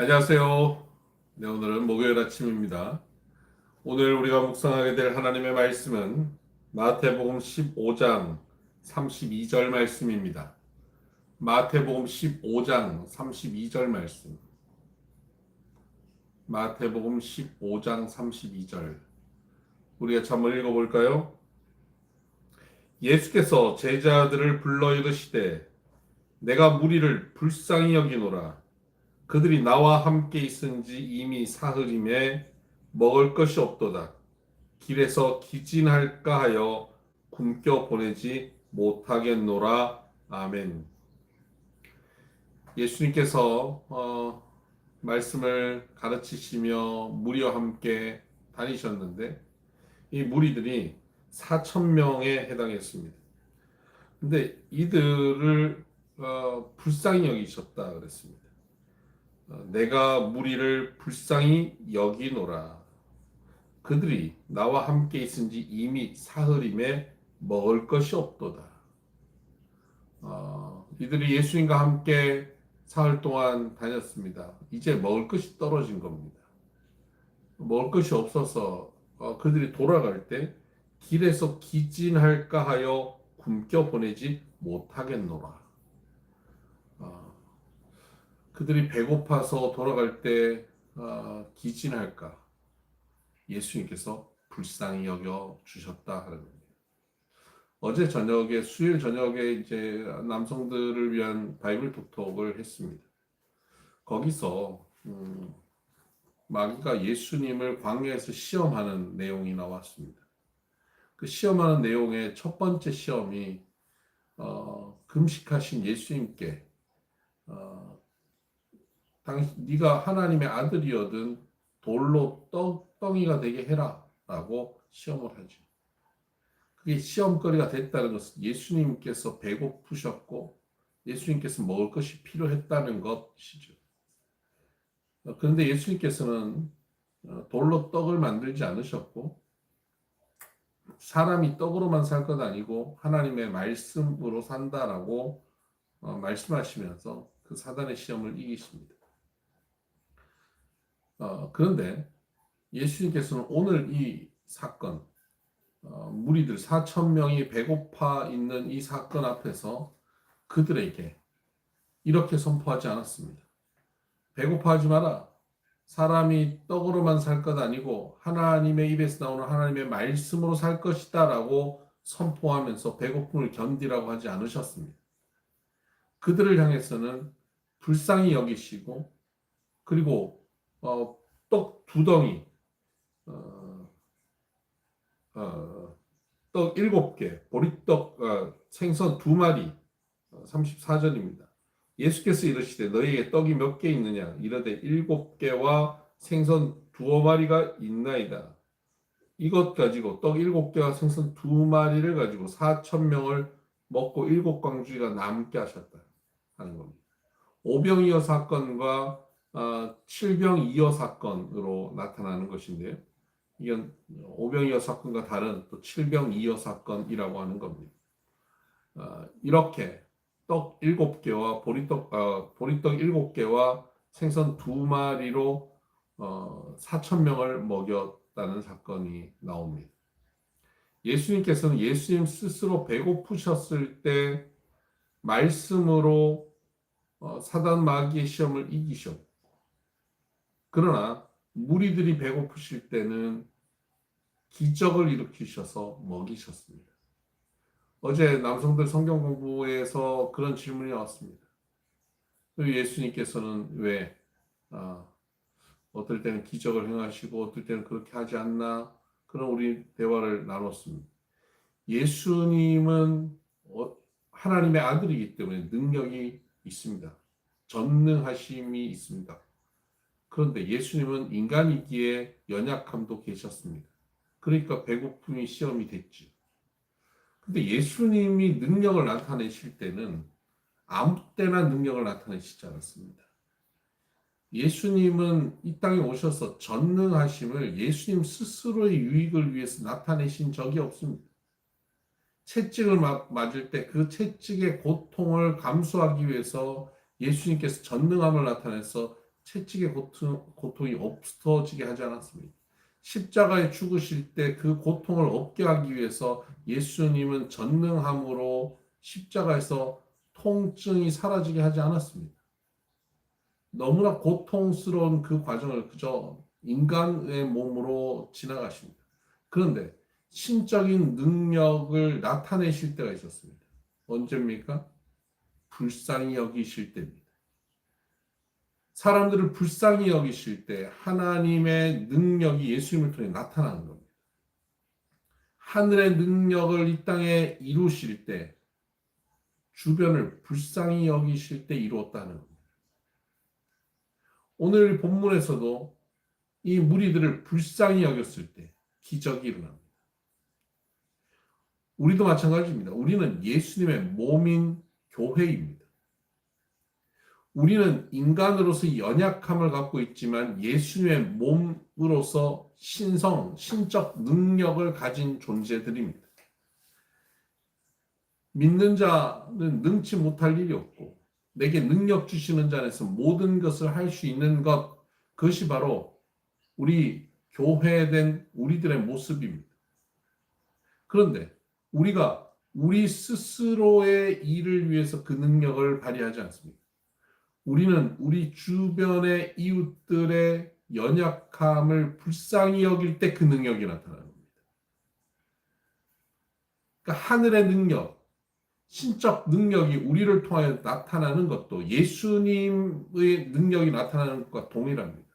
안녕하세요. 네, 오늘은 목요일 아침입니다. 오늘 우리가 묵상하게 될 하나님의 말씀은 마태복음 15장 32절 말씀입니다. 마태복음 15장 32절 말씀. 마태복음 15장 32절. 우리가 한번 읽어볼까요? 예수께서 제자들을 불러 이르시되 내가 무리를 불쌍히 여기노라. 그들이 나와 함께 있은지 이미 사흘임에 먹을 것이 없도다. 길에서 기진할까 하여 굶겨 보내지 못하겠노라. 아멘. 예수님께서 어, 말씀을 가르치시며 무리와 함께 다니셨는데 이 무리들이 4천 명에 해당했습니다. 근데 이들을 어, 불쌍히 여기셨다 그랬습니다. 어, 내가 무리를 불쌍히 여기노라. 그들이 나와 함께 있은지 이미 사흘임에 먹을 것이 없도다. 어, 이들이 예수님과 함께 사흘 동안 다녔습니다. 이제 먹을 것이 떨어진 겁니다. 먹을 것이 없어서 어, 그들이 돌아갈 때 길에서 기진할까 하여 굶겨 보내지 못하겠노라. 어, 그들이 배고파서 돌아갈 때 어, 기진할까 예수님께서 불쌍히 여겨 주셨다 하는 겁니다. 어제 저녁에 수요일 저녁에 이제 남성들을 위한 바이블 톡톡을 했습니다. 거기서 음, 마귀가 예수님을 광야에서 시험하는 내용이 나왔습니다. 그 시험하는 내용의 첫 번째 시험이 어, 금식하신 예수님께 어, 당신 네가 하나님의 아들이어든 돌로 떡 덩이가 되게 해라라고 시험을 하죠. 그게 시험거리가 됐다는 것은 예수님께서 배고프셨고 예수님께서 먹을 것이 필요했다는 것이죠. 어, 그런데 예수님께서는 어, 돌로 떡을 만들지 않으셨고 사람이 떡으로만 살 것 아니고 하나님의 말씀으로 산다라고 어, 말씀하시면서 그 사단의 시험을 이기십니다. 어, 그런데 예수님께서는 오늘 이 사건, 어, 무리들 4천 명이 배고파 있는 이 사건 앞에서 그들에게 이렇게 선포하지 않았습니다. 배고파하지 마라. 사람이 떡으로만 살 것 아니고 하나님의 입에서 나오는 하나님의 말씀으로 살 것이다라고 선포하면서 배고픔을 견디라고 하지 않으셨습니다. 그들을 향해서는 불쌍히 여기시고 그리고 어, 떡 두 덩이, 어, 어, 떡 일곱 개, 보리떡 어, 생선 두 마리, 34절입니다. 예수께서 이르시되 너희에게 떡이 몇 개 있느냐 이르되 일곱 개와 생선 두어 마리가 있나이다. 이것 가지고 떡 일곱 개와 생선 두 마리를 가지고 4천 명을 먹고 일곱 광주가 남게 하셨다 하는 겁니다. 오병이어 사건과 어, 칠병이어 사건으로 나타나는 것인데요. 이건 오병이어 사건과 다른 또 칠병이어 사건이라고 하는 겁니다. 어, 이렇게 떡 일곱 개와 보리떡 어, 보리떡 일곱 개와 생선 두 마리로 어, 4천 명을 먹였다는 사건이 나옵니다. 예수님께서는 예수님 스스로 배고프셨을 때 말씀으로 어, 사단 마귀의 시험을 이기셨고 그러나 무리들이 배고프실 때는 기적을 일으키셔서 먹이셨습니다. 어제 남성들 성경 공부에서 그런 질문이 나왔습니다. 예수님께서는 왜 아, 어떨 때는 기적을 행하시고 어떨 때는 그렇게 하지 않나 그런 우리 대화를 나눴습니다. 예수님은 어, 하나님의 아들이기 때문에 능력이 있습니다. 전능하심이 있습니다. 그런데 예수님은 인간이기에 연약함도 계셨습니다. 그러니까 배고픔이 시험이 됐지. 근데 예수님이 능력을 나타내실 때는 아무 때나 능력을 나타내시지 않았습니다. 예수님은 이 땅에 오셔서 전능하심을 예수님 스스로의 유익을 위해서 나타내신 적이 없습니다. 채찍을 맞을 때 그 채찍의 고통을 감수하기 위해서 예수님께서 전능함을 나타내서 채찍의 고통, 고통이 없어지게 하지 않았습니다. 십자가에 죽으실 때 그 고통을 없게 하기 위해서 예수님은 전능함으로 십자가에서 통증이 사라지게 하지 않았습니다. 너무나 고통스러운 그 과정을 그저 인간의 몸으로 지나가십니다. 그런데 신적인 능력을 나타내실 때가 있었습니다. 언제입니까? 불쌍히 여기실 때입니다. 사람들을 불쌍히 여기실 때 하나님의 능력이 예수님을 통해 나타나는 겁니다. 하늘의 능력을 이 땅에 이루실 때 주변을 불쌍히 여기실 때 이루었다는 겁니다. 오늘 본문에서도 이 무리들을 불쌍히 여겼을 때 기적이 일어납니다. 우리도 마찬가지입니다. 우리는 예수님의 몸인 교회입니다. 우리는 인간으로서 연약함을 갖고 있지만 예수님의 몸으로서 신성, 신적 능력을 가진 존재들입니다. 믿는 자는 능치 못할 일이 없고 내게 능력 주시는 자 안에서 모든 것을 할 수 있는 것 그것이 바로 우리 교회된 우리들의 모습입니다. 그런데 우리가 우리 스스로의 일을 위해서 그 능력을 발휘하지 않습니다. 우리는 우리 주변의 이웃들의 연약함을 불쌍히 여길 때 그 능력이 나타나는 겁니다. 그러니까 하늘의 능력, 신적 능력이 우리를 통하여 나타나는 것도 예수님의 능력이 나타나는 것과 동일합니다.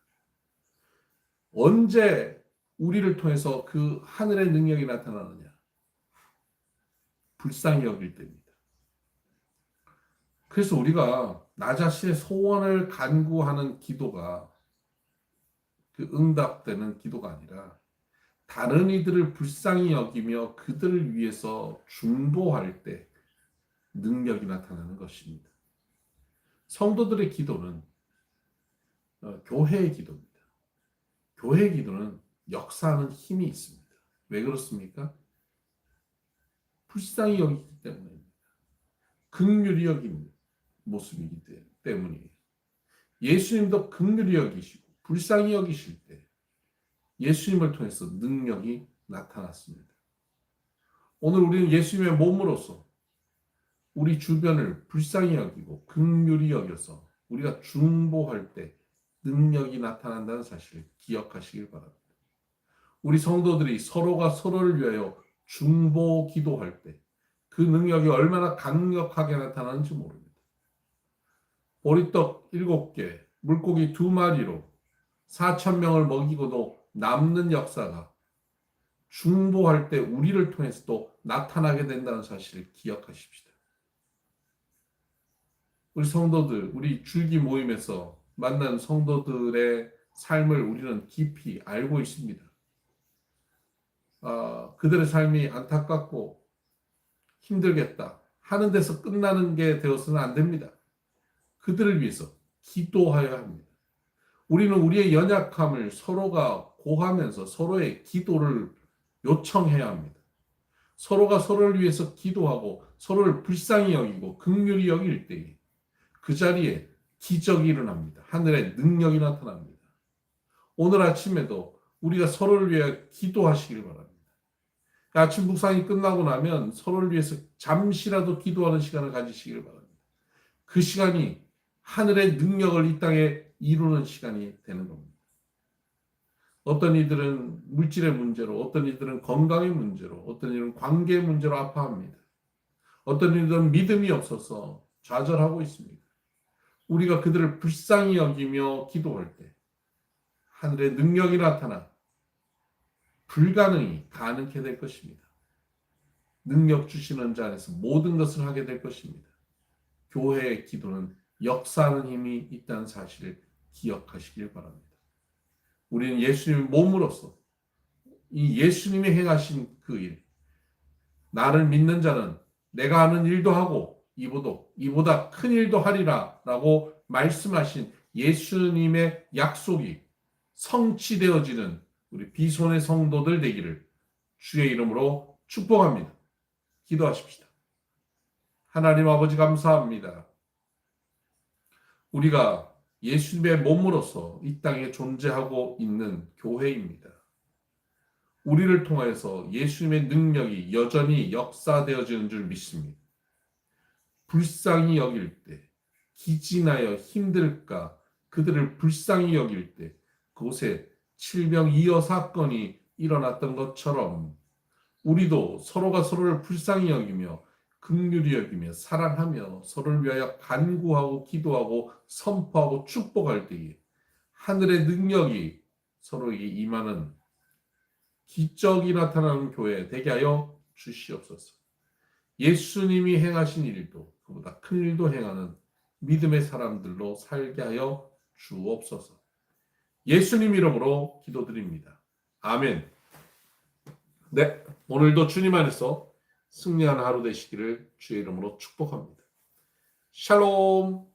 언제 우리를 통해서 그 하늘의 능력이 나타나느냐? 불쌍히 여길 때입니다. 그래서 우리가 나 자신의 소원을 간구하는 기도가 그 응답되는 기도가 아니라 다른 이들을 불쌍히 여기며 그들을 위해서 중보할 때 능력이 나타나는 것입니다. 성도들의 기도는 어, 교회의 기도입니다. 교회의 기도는 역사하는 힘이 있습니다. 왜 그렇습니까? 불쌍히 여기기 때문입니다. 극률이 여긴 모습이기 때문이에요. 예수님도 극률이 여기시고 불쌍히 여기실 때 예수님을 통해서 능력이 나타났습니다. 오늘 우리는 예수님의 몸으로서 우리 주변을 불쌍히 여기고 극률이 여겨서 우리가 중보할 때 능력이 나타난다는 사실을 기억하시길 바랍니다. 우리 성도들이 서로가 서로를 위하여 중보 기도할 때 그 능력이 얼마나 강력하게 나타나는지 모릅니다. 보리떡 일곱 개, 물고기 두 마리로 4천 명을 먹이고도 남는 역사가 중보할 때 우리를 통해서 또 나타나게 된다는 사실을 기억하십시다. 우리 성도들, 우리 줄기 모임에서 만난 성도들의 삶을 우리는 깊이 알고 있습니다. 아, 그들의 삶이 안타깝고 힘들겠다 하는 데서 끝나는 게 되어서는 안 됩니다. 그들을 위해서 기도하여야 합니다. 우리는 우리의 연약함을 서로가 고하면서 서로의 기도를 요청해야 합니다. 서로가 서로를 위해서 기도하고 서로를 불쌍히 여기고 극률이 여길 때에 그 자리에 기적이 일어납니다. 하늘의 능력이 나타납니다. 오늘 아침에도 우리가 서로를 위해 기도하시길 바랍니다. 아침 묵상이 끝나고 나면 서로를 위해서 잠시라도 기도하는 시간을 가지시길 바랍니다. 그 시간이 하늘의 능력을 이 땅에 이루는 시간이 되는 겁니다. 어떤 이들은 물질의 문제로, 어떤 이들은 건강의 문제로, 어떤 이들은 관계의 문제로 아파합니다. 어떤 이들은 믿음이 없어서 좌절하고 있습니다. 우리가 그들을 불쌍히 여기며 기도할 때 하늘의 능력이 나타나 불가능이 가능케 될 것입니다. 능력 주시는 자 안에서 모든 것을 하게 될 것입니다. 교회의 기도는 역사하는 힘이 있다는 사실을 기억하시길 바랍니다. 우리는 예수님의 몸으로서 이 예수님이 행하신 그 일, 나를 믿는 자는 내가 하는 일도 하고 이보다 이보다 큰 일도 하리라라고 말씀하신 예수님의 약속이 성취되어지는 우리 비손의 성도들 되기를 주의 이름으로 축복합니다. 기도하십시다. 하나님 아버지 감사합니다. 우리가 예수님의 몸으로서 이 땅에 존재하고 있는 교회입니다. 우리를 통하여서 예수님의 능력이 여전히 역사되어지는 줄 믿습니다. 불쌍히 여길 때, 기진하여 힘들까 그들을 불쌍히 여길 때, 그곳에 칠병 이어 사건이 일어났던 것처럼 우리도 서로가 서로를 불쌍히 여기며 긍휼히 여기며 사랑하며 서로를 위하여 간구하고 기도하고 선포하고 축복할 때에 하늘의 능력이 서로에게 임하는 기적이 나타나는 교회 되게 하여 주시옵소서. 예수님이 행하신 일도 그보다 큰 일도 행하는 믿음의 사람들로 살게 하여 주옵소서. 예수님 이름으로 기도드립니다. 아멘. 네, 오늘도 주님 안에서 승리하는 하루 되시기를 주의 이름으로 축복합니다. 샬롬.